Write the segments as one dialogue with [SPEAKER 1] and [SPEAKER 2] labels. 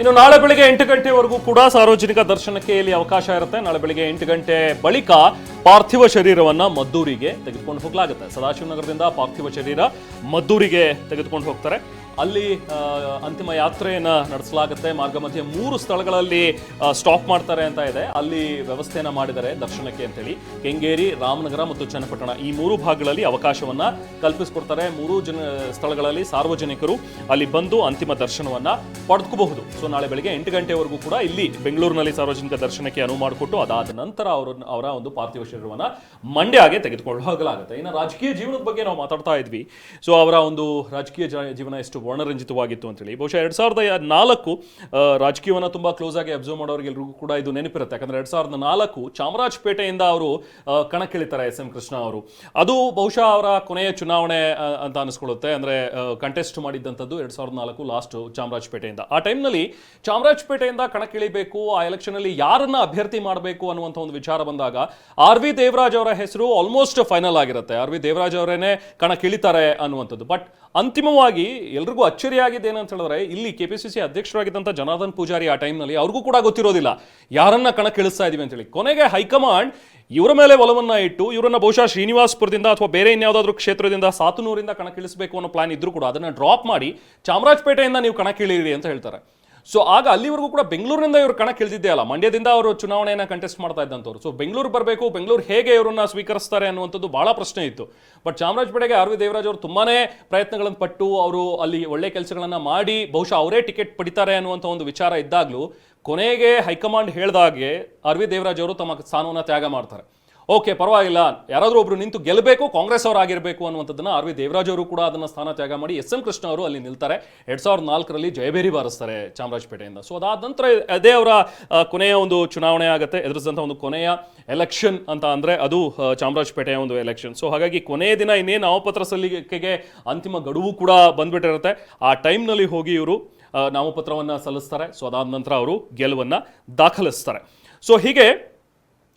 [SPEAKER 1] ಇನ್ನು ನಾಳೆ ಬೆಳಿಗ್ಗೆ ಎಂಟು ಗಂಟೆವರೆಗೂ ಕೂಡ ಸಾರ್ವಜನಿಕ ದರ್ಶನಕ್ಕೆ ಇಲ್ಲಿ ಅವಕಾಶ ಇರುತ್ತೆ. ನಾಳೆ ಬೆಳಿಗ್ಗೆ ಎಂಟು ಗಂಟೆ ಬಳಿಕ ಪಾರ್ಥಿವ ಶರೀರವನ್ನ ಮದ್ದೂರಿಗೆ ತೆಗೆದುಕೊಂಡು ಹೋಗಲಾಗುತ್ತೆ. ಸದಾಶಿವನಗರದಿಂದ ಪಾರ್ಥಿವ ಶರೀರ ಮದ್ದೂರಿಗೆ ತೆಗೆದುಕೊಂಡು ಹೋಗ್ತಾರೆ. ಅಲ್ಲಿ ಅಂತಿಮ ಯಾತ್ರೆಯನ್ನು ನಡೆಸಲಾಗುತ್ತೆ. ಮಾರ್ಗ ಮಧ್ಯೆ ಮೂರು ಸ್ಥಳಗಳಲ್ಲಿ ಸ್ಟಾಪ್ ಮಾಡ್ತಾರೆ ಅಂತ ಇದೆ. ಅಲ್ಲಿ ವ್ಯವಸ್ಥೆಯನ್ನ ಮಾಡಿದ್ದಾರೆ ದರ್ಶನಕ್ಕೆ ಅಂತೇಳಿ. ಕೆಂಗೇರಿ, ರಾಮನಗರ ಮತ್ತು ಚನ್ನಪಟ್ಟಣ ಈ ಮೂರು ಭಾಗಗಳಲ್ಲಿ ಅವಕಾಶವನ್ನ ಕಲ್ಪಿಸಿಕೊಡ್ತಾರೆ. ಮೂರು ಜನ, ಸ್ಥಳಗಳಲ್ಲಿ ಸಾರ್ವಜನಿಕರು ಅಲ್ಲಿ ಬಂದು ಅಂತಿಮ ದರ್ಶನವನ್ನ ಪಡೆದುಕೋಬಹುದು. ಸೊ ನಾಳೆ ಬೆಳಗ್ಗೆ ಎಂಟು ಗಂಟೆವರೆಗೂ ಕೂಡ ಇಲ್ಲಿ ಬೆಂಗಳೂರಿನಲ್ಲಿ ಸಾರ್ವಜನಿಕ ದರ್ಶನಕ್ಕೆ ಅನುವು ಮಾಡಿಕೊಟ್ಟು, ಅದಾದ ನಂತರ ಅವರ ಅವರ ಒಂದು ಪಾರ್ಥಿವ ಶರೀರವನ್ನು ಮಂಡ್ಯಗೆ ತೆಗೆದುಕೊಂಡು ಹೋಗಲಾಗುತ್ತೆ ಇನ್ನು ರಾಜಕೀಯ ಜೀವನದ ಬಗ್ಗೆ ನಾವು ಮಾತಾಡ್ತಾ ಇದ್ವಿ. ಸೊ ಅವರ ಒಂದು ರಾಜಕೀಯ ಜೀವನ ಎಷ್ಟು ವರ್ಣರಂಜಿತವಾಗಿತ್ತು ಅಂತೇಳಿ. ಬಹುಶಃ ಎರಡ್ ಸಾವಿರದ ನಾಲ್ಕು ರಾಜಕೀಯವನ್ನು ತುಂಬ ಕ್ಲೋಸ್ ಆಗಿ ಅಬ್ಸರ್ವ್ ಮಾಡೋರಿಗೆಲ್ರಿಗೂ ಕೂಡ ಇದು ನೆನಪಿರುತ್ತೆ. ಯಾಕಂದ್ರೆ ಎರಡ್ ಸಾವಿರದ ನಾಲ್ಕು ಚಾಮರಾಜಪೇಟೆಯಿಂದ ಅವರು ಕಣಕ್ಕಿಳಿತಾರೆ ಎಸ್ ಎಂ ಕೃಷ್ಣ ಅವರು. ಅದು ಬಹುಶಃ ಅವರ ಕೊನೆಯ ಚುನಾವಣೆ ಅಂತ ಅನಿಸ್ಕೊಳ್ಳುತ್ತೆ. ಅಂದ್ರೆ ಕಂಟೆಸ್ಟ್ ಮಾಡಿದ್ದಂಥದ್ದು ಎರಡ್ ಸಾವಿರದ ನಾಲ್ಕು ಲಾಸ್ಟ್ ಚಾಮರಾಜಪೇಟೆಯಿಂದ. ಆ ಟೈಮ್ನಲ್ಲಿ ಚಾಮರಾಜಪೇಟೆಯಿಂದ ಕಣಕ್ಕಿಳಿಬೇಕು, ಆ ಎಲೆಕ್ಷನ್ ಅಲ್ಲಿ ಯಾರನ್ನ ಅಭ್ಯರ್ಥಿ ಮಾಡಬೇಕು ಅನ್ನುವಂಥ ಒಂದು ವಿಚಾರ ಬಂದಾಗ ಆರ್ ವಿ ದೇವರಾಜ್ ಅವರ ಹೆಸರು ಆಲ್ಮೋಸ್ಟ್ ಫೈನಲ್ ಆಗಿರುತ್ತೆ. ಆರ್ ವಿ ದೇವರಾಜ್ ಅವರೇನೆ ಕಣಕ್ಕಿಳಿತಾರೆ ಅನ್ನುವಂಥದ್ದು. ಬಟ್ ಅಂತಿಮವಾಗಿ ಎಲ್ರಿಗೂ ಅಚ್ಚರಿಯಾಗಿದೆ ಏನಂತ ಹೇಳಿದ್ರೆ, ಇಲ್ಲಿ ಕೆ ಪಿ ಸಿ ಸಿ ಅಧ್ಯಕ್ಷರಾಗಿದ್ದಂಥ ಜನಾರ್ದನ್ ಪೂಜಾರಿ ಆ ಟೈಮ್ನಲ್ಲಿ ಅವ್ರಿಗೂ ಕೂಡ ಗೊತ್ತಿರೋದಿಲ್ಲ. ಯಾರನ್ನ ಕಣಕ್ಕಿಳಿಸ್ತಾ ಇದೀವಿ ಅಂತೇಳಿ ಕೊನೆಗೆ ಹೈಕಮಾಂಡ್ ಇವರ ಮೇಲೆ ಒಲವನ್ನ ಇಟ್ಟು, ಇವರನ್ನ ಬಹುಶಃ ಶ್ರೀನಿವಾಸ್ಪುರದಿಂದ ಅಥವಾ ಬೇರೆ ಇನ್ಯಾವುದಾದ್ರೂ ಕ್ಷೇತ್ರದಿಂದ ಸಾತನೂರಿಂದ ಕಣಕ್ಕಿಳಿಸಬೇಕು ಅನ್ನೋ ಪ್ಲಾನ್ ಇದ್ರೂ ಕೂಡ ಅದನ್ನ ಡ್ರಾಪ್ ಮಾಡಿ ಚಾಮರಾಜಪೇಟೆಯಿಂದ ನೀವು ಕಣಕ್ಕಿಳಿಯಿರಿ ಅಂತ ಹೇಳ್ತಾರೆ. ಸೊ ಆಗ ಅಲ್ಲಿವರೆಗೂ ಕೂಡ ಬೆಂಗಳೂರಿನಿಂದ ಇವರು ಕಣಕ್ಕಿಳಿದಿದ್ದೇ ಅಲ್ಲ. ಮಂಡ್ಯದಿಂದ ಅವರು ಚುನಾವಣೆಯನ್ನು ಕಂಟೆಸ್ಟ್ ಮಾಡ್ತಾ ಇದ್ದಂಥವ್ರು ಸೊ ಬೆಂಗಳೂರು ಬರಬೇಕು, ಬೆಂಗಳೂರು ಹೇಗೆ ಇವರನ್ನ ಸ್ವೀಕರಿಸ್ತಾರೆ ಅನ್ನುವಂಥದ್ದು ಬಹಳ ಪ್ರಶ್ನೆ ಇತ್ತು. ಬಟ್ ಚಾಮರಾಜಪೇಟೆಗೆ ಆರ್ ವಿ ದೇವರಾಜ್ ಅವರು ತುಂಬಾನೇ ಪ್ರಯತ್ನಗಳನ್ನು ಪಟ್ಟು ಅವರು ಅಲ್ಲಿ ಒಳ್ಳೆ ಕೆಲಸಗಳನ್ನು ಮಾಡಿ, ಬಹುಶಃ ಅವರೇ ಟಿಕೆಟ್ ಪಡಿತಾರೆ ಅನ್ನುವಂಥ ಒಂದು ವಿಚಾರ ಇದ್ದಾಗಲೂ ಕೊನೆಗೆ ಹೈಕಮಾಂಡ್ ಹೇಳಿದಾಗೆ ವಿ ದೇವರಾಜ್ ಅವರು ತಮ್ಮ ಸ್ಥಾನವನ್ನು ತ್ಯಾಗ ಮಾಡ್ತಾರೆ. ಓಕೆ, ಪರವಾಗಿಲ್ಲ. ಯಾರಾದರೂ ಒಬ್ರು ನಿಂತು ಗೆಲ್ಲಬೇಕು ಕಾಂಗ್ರೆಸ್ ಅವರಾಗಿರಬೇಕು ಅನ್ನುವಂಥದ್ದನ್ನು ಆರ್ ವಿ ದೇವರಾಜ್ ಅವರು ಕೂಡ ಅದನ್ನು ಸ್ಥಾನ ತ್ಯಾಗ ಮಾಡಿ ಎಸ್ ಎಂ ಕೃಷ್ಣ ಅವರು ಅಲ್ಲಿ ನಿಲ್ತಾರೆ. ಎರಡು ಸಾವಿರದ ನಾಲ್ಕರಲ್ಲಿ ಜಯಭೇರಿ ಬಾರಿಸ್ತಾರೆ ಚಾಮರಾಜಪೇಟೆಯಿಂದ. ಸೊ ಅದಾದ ನಂತರ ಅದೇ ಅವರ ಕೊನೆಯ ಒಂದು ಚುನಾವಣೆ ಆಗುತ್ತೆ ಎದುರಿಸಿದಂಥ ಒಂದು ಕೊನೆಯ ಎಲೆಕ್ಷನ್ ಅಂತ ಅಂದರೆ ಅದು ಚಾಮರಾಜಪೇಟೆಯ ಒಂದು ಎಲೆಕ್ಷನ್ ಸೊ ಹಾಗಾಗಿ ಕೊನೆಯ ದಿನ ಇನ್ನೇನು ನಾಮಪತ್ರ ಸಲ್ಲಿಕೆಗೆ ಅಂತಿಮ ಗಡುವು ಕೂಡ ಬಂದ್ಬಿಟ್ಟಿರುತ್ತೆ. ಆ ಟೈಮ್ನಲ್ಲಿ ಹೋಗಿ ಇವರು ನಾಮಪತ್ರವನ್ನು ಸಲ್ಲಿಸ್ತಾರೆ. ಸೊ ಅದಾದ ನಂತರ ಅವರು ಗೆಲುವನ್ನು ದಾಖಲಿಸ್ತಾರೆ. ಸೊ ಹೀಗೆ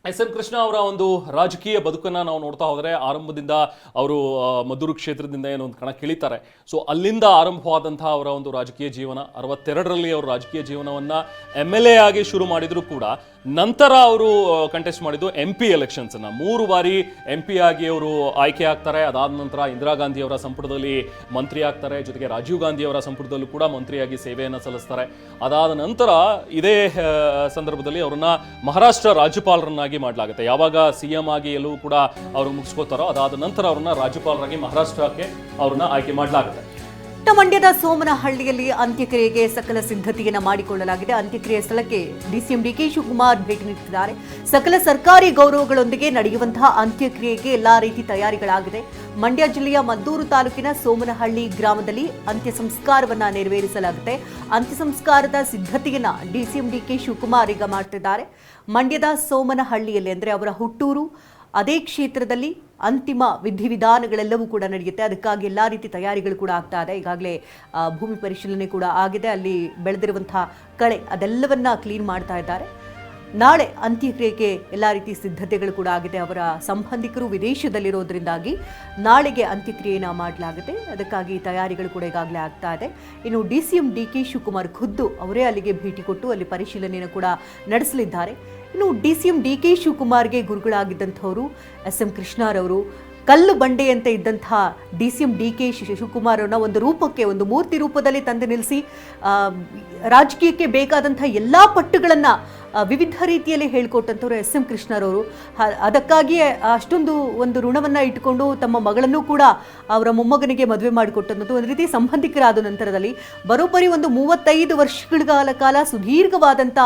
[SPEAKER 1] ಎಸ್ ಎಂ ಕೃಷ್ಣ ಅವರ ಒಂದು ರಾಜಕೀಯ ಬದುಕನ್ನು ನಾವು ನೋಡ್ತಾ ಹೋದರೆ ಆರಂಭದಿಂದ ಅವರು ಮದ್ದೂರು ಕ್ಷೇತ್ರದಿಂದ ಏನೋ ಒಂದು ಕಣಕ್ಕಿಳಿತಾರೆ ಸೊ ಅಲ್ಲಿಂದ ಆರಂಭವಾದಂತಹ ಅವರ ಒಂದು ರಾಜಕೀಯ ಜೀವನ, ಅರವತ್ತೆರಡರಲ್ಲಿ ಅವರು ರಾಜಕೀಯ ಜೀವನವನ್ನು ಎಂ ಎಲ್ ಎ ಆಗಿ ಶುರು ಮಾಡಿದರೂ ಕೂಡ ನಂತರ ಅವರು ಕಂಟೆಸ್ಟ್ ಮಾಡಿದ್ದು ಎಂ ಪಿ ಎಲೆಕ್ಷನ್ಸನ್ನು ಮೂರು ಬಾರಿ ಎಂ ಪಿ ಆಗಿ ಅವರು ಆಯ್ಕೆ ಆಗ್ತಾರೆ. ಅದಾದ ನಂತರ ಇಂದಿರಾ ಗಾಂಧಿಯವರ ಸಂಪುಟದಲ್ಲಿ ಮಂತ್ರಿ ಆಗ್ತಾರೆ. ಜೊತೆಗೆ ರಾಜೀವ್ ಗಾಂಧಿ ಅವರ ಸಂಪುಟದಲ್ಲೂ ಕೂಡ ಮಂತ್ರಿಯಾಗಿ ಸೇವೆಯನ್ನು ಸಲ್ಲಿಸ್ತಾರೆ. ಅದಾದ ನಂತರ ಇದೇ ಸಂದರ್ಭದಲ್ಲಿ ಅವರನ್ನ ಮಹಾರಾಷ್ಟ್ರ ರಾಜ್ಯಪಾಲರನ್ನಾಗಿ ಮಾಡಲಾಗುತ್ತೆ. ಯಾವಾಗ ಸಿ ಎಂ ಆಗಿ ಎಲ್ಲವೂ ಕೂಡ ಅವರು ಮುಗಿಸ್ಕೋತಾರೋ ಅದಾದ ನಂತರ ಅವ್ರನ್ನ ರಾಜ್ಯಪಾಲರಾಗಿ ಮಹಾರಾಷ್ಟ್ರಕ್ಕೆ ಅವ್ರನ್ನ ಆಯ್ಕೆ ಮಾಡಲಾಗುತ್ತೆ.
[SPEAKER 2] ಮಂಡ್ಯದ ಸೋಮನಹಳ್ಳಿಯಲ್ಲಿ ಅಂತ್ಯಕ್ರಿಯೆಗೆ ಸಕಲ ಸಿದ್ಧತೆಯನ್ನು ಮಾಡಿಕೊಳ್ಳಲಾಗಿದೆ. ಅಂತ್ಯಕ್ರಿಯೆ ಸ್ಥಳಕ್ಕೆ ಡಿಸಿಎಂ ಡಿಕೆ ಶಿವಕುಮಾರ್ ಭೇಟಿ ನೀಡುತ್ತಿದ್ದಾರೆ. ಸಕಲ ಸರ್ಕಾರಿ ಗೌರವಗಳೊಂದಿಗೆ ನಡೆಯುವಂತಹ ಅಂತ್ಯಕ್ರಿಯೆಗೆ ಎಲ್ಲಾ ರೀತಿ ತಯಾರಿಗಳಾಗಿದೆ. ಮಂಡ್ಯ ಜಿಲ್ಲೆಯ ಮದ್ದೂರು ತಾಲೂಕಿನ ಸೋಮನಹಳ್ಳಿ ಗ್ರಾಮದಲ್ಲಿ ಅಂತ್ಯ ಸಂಸ್ಕಾರವನ್ನು ನೆರವೇರಿಸಲಾಗುತ್ತೆ. ಅಂತ್ಯ ಸಂಸ್ಕಾರದ ಸಿದ್ಧತೆಯನ್ನ ಡಿಸಿಎಂ ಡಿಕೆ ಶಿವಕುಮಾರ್ ಈಗ ಮಾಡ್ತಿದ್ದಾರೆ. ಮಂಡ್ಯದ ಸೋಮನಹಳ್ಳಿಯಲ್ಲಿ ಅಂದರೆ ಅವರ ಹುಟ್ಟೂರು, ಅದೇ ಕ್ಷೇತ್ರದಲ್ಲಿ ಅಂತಿಮ ವಿಧಿವಿಧಾನಗಳೆಲ್ಲವೂ ಕೂಡ ನಡೆಯುತ್ತೆ. ಅದಕ್ಕಾಗಿ ಎಲ್ಲ ರೀತಿ ತಯಾರಿಗಳು ಕೂಡ ಆಗ್ತಾ ಇದೆ. ಈಗಾಗಲೇ ಭೂಮಿ ಪರಿಶೀಲನೆ ಕೂಡ ಆಗಿದೆ. ಅಲ್ಲಿ ಬೆಳೆದಿರುವಂತಹ ಕಳೆ ಅದೆಲ್ಲವನ್ನ ಕ್ಲೀನ್ ಮಾಡ್ತಾ ಇದ್ದಾರೆ. ನಾಳೆ ಅಂತ್ಯಕ್ರಿಯೆಗೆ ಎಲ್ಲ ರೀತಿ ಸಿದ್ಧತೆಗಳು ಕೂಡ ಆಗಿದೆ. ಅವರ ಸಂಬಂಧಿಕರು ವಿದೇಶದಲ್ಲಿರೋದ್ರಿಂದಾಗಿ ನಾಳೆಗೆ ಅಂತ್ಯಕ್ರಿಯೆಯನ್ನು ಮಾಡಲಾಗುತ್ತೆ. ಅದಕ್ಕಾಗಿ ತಯಾರಿಗಳು ಕೂಡ ಈಗಾಗಲೇ ಆಗ್ತಾ ಇದೆ. ಇನ್ನು D C M D K Shivakumar ಖುದ್ದು ಅವರೇ ಅಲ್ಲಿಗೆ ಭೇಟಿ ಕೊಟ್ಟು ಅಲ್ಲಿ ಪರಿಶೀಲನೆಯನ್ನು ಕೂಡ ನಡೆಸಲಿದ್ದಾರೆ. ಇನ್ನು D C M D K ಶಿವಕುಮಾರ್ಗೆ ಗುರುಗಳಾಗಿದ್ದಂಥವರು ಎಸ್ ಎಂ ಕೃಷ್ಣಾರವರು, ಕಲ್ಲು ಬಂಡೆಯಂತೆ ಇದ್ದಂತಹ D C M D K Shivakumar ಅವರನ್ನ ಒಂದು ರೂಪಕ್ಕೆ, ಒಂದು ಮೂರ್ತಿ ರೂಪದಲ್ಲಿ ತಂದು ನಿಲ್ಲಿಸಿ ರಾಜಕೀಯಕ್ಕೆ ಬೇಕಾದಂಥ ಎಲ್ಲ ಪಟ್ಟುಗಳನ್ನು ವಿವಿಧ ರೀತಿಯಲ್ಲಿ ಹೇಳ್ಕೊಟ್ಟಂಥವ್ರು ಎಸ್ ಎಂ ಕೃಷ್ಣರವರು. ಅದಕ್ಕಾಗಿಯೇ ಅಷ್ಟೊಂದು ಒಂದು ಋಣವನ್ನು ಇಟ್ಟುಕೊಂಡು ತಮ್ಮ ಮಗಳನ್ನು ಕೂಡ ಅವರ ಮೊಮ್ಮಗನಿಗೆ ಮದುವೆ ಮಾಡಿಕೊಟ್ಟಂಥದ್ದು ಒಂದು ರೀತಿ ಸಂಬಂಧಿಕರಾದ ನಂತರದಲ್ಲಿ ಬರೋಬ್ಬರಿ ಒಂದು ಮೂವತ್ತೈದು ವರ್ಷಗಳ ಕಾಲ ಸುದೀರ್ಘವಾದಂಥ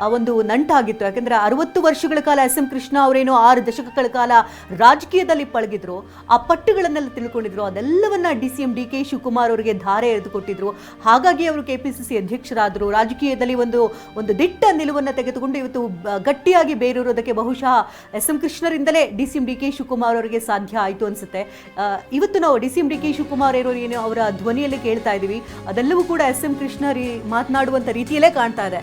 [SPEAKER 2] ಆ, ಒಂದು ನಂಟಾಗಿತ್ತು. ಯಾಕೆಂದರೆ ಅರವತ್ತು ವರ್ಷಗಳ ಕಾಲ ಎಸ್ ಎಂ ಕೃಷ್ಣ ಅವರೇನೋ ಆರು ದಶಕಗಳ ಕಾಲ ರಾಜಕೀಯದಲ್ಲಿ ಪಳಗಿದ್ರು. ಆ ಪಟ್ಟುಗಳನ್ನೆಲ್ಲ ತಿಳ್ಕೊಂಡಿದ್ರು. ಅದೆಲ್ಲವನ್ನ D C M D K Shivakumar ಅವರಿಗೆ ಧಾರೆ ಎರೆದುಕೊಟ್ಟಿದ್ರು ಹಾಗಾಗಿ ಅವರು ಕೆಪಿಸಿಸಿ ಅಧ್ಯಕ್ಷರಾದರು. ರಾಜಕೀಯದಲ್ಲಿ ಒಂದು ಒಂದು ದಿಟ್ಟ ನಿಲುವನ್ನು ತೆಗೆದುಕೊಂಡು ಇವತ್ತು ಗಟ್ಟಿಯಾಗಿ ಬೇರೂರೋದಕ್ಕೆ ಬಹುಶಃ S M ಕೃಷ್ಣರಿಂದಲೇ D C M D K Shivakumar ಅವರಿಗೆ ಸಾಧ್ಯ ಆಯಿತು ಅನಿಸುತ್ತೆ. ಇವತ್ತು ನಾವು D C M D K Shivakumar ಇರೋ ಏನು ಅವರ ಧ್ವನಿಯಲ್ಲಿ ಕೇಳ್ತಾ ಇದ್ದೀವಿ ಅದೆಲ್ಲವೂ ಕೂಡ ಎಸ್ ಎಂ ಕೃಷ್ಣ ರೀ ಮಾತನಾಡುವಂಥ ರೀತಿಯಲ್ಲೇ ಕಾಣ್ತಾ ಇದೆ.